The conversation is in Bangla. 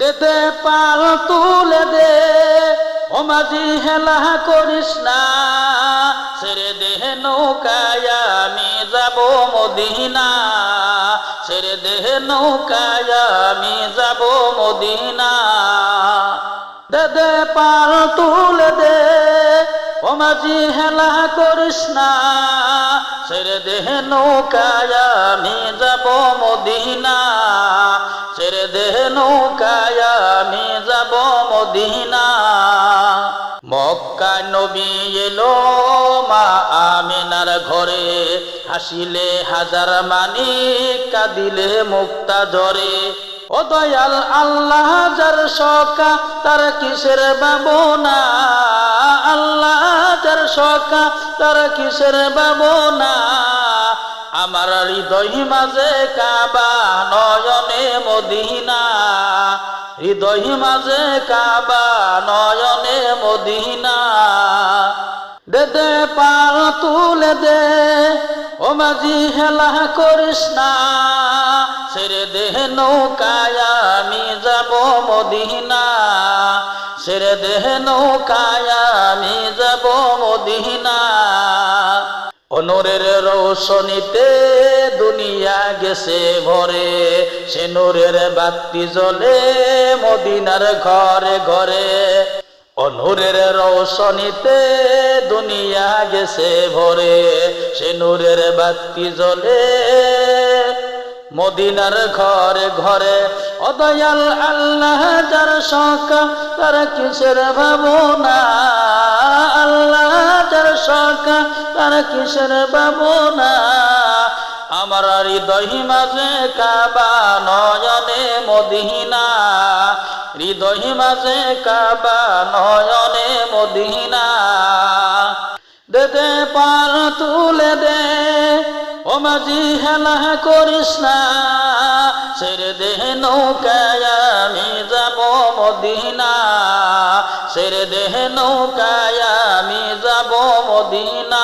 দেতে পাল তুলে দে। ও মাঝি হেলা করিস না, ছেড়ে দেহ নৌকায়, আমি যাব মদিনা। ছেড়ে দেহ নৌকায়, আমি যাব মদিনা। দে দে পাল তুলে দে। ও মাঝি হেলা করিস না, ছেড়ে দেহ নৌকায়, আমি যাব মদিনা। নৌকায় আমি যাব মদিনা। মক্কা নবী এলো মা আমিনার ঘরে। হাসিলে হাজার মানি, কাঁদিলে মুক্তা ঝরে ও দয়াল আল্লাহ, যার সকা, তার কিসের বাবনা? আল্লাহ, যার সকা, তার কিসের বাবনা? আমার হৃদয় মাঝে কাবা নয়নে মদিনা। হৃদয় মাঝে কাবা নয়নে মদিনা। দে দে পার তুলে দে, ও মাঝি হেলা করিস না। ছেড়ে দে নৌকায় আমি যাব মদিনা। ছেড়ে দে নৌকায় আমি যাব মদিনা। অনরের রৌশনীতে দুনিয়া গেছে ভরে, সে নূরের বাতি জ্বলে মদিনার ঘরে ঘরে। অনূরের রৌশনীতে দুনিয়া গেছে ভরে, সে নূরের বাতি জ্বলে মদিনার ঘরে ঘরে। অদয়াল আল্লাহ যার সকা তার কিসের ভাবনা? আল্লাহ যার সকা তার কিসের ভাবনা? আমার হৃদয় মাঝে কাবা নয়নে মদিনা। হৃদয় মাঝে কাবা নয়নে মদিনা। দে দে, পার তুলে দে, ও মাঝি হেলা করিস না। ছেড়ে দে নৌকায়, আমি যাব মদিনা। ছেড়ে দে নৌকায়, আমি যাব মদিনা।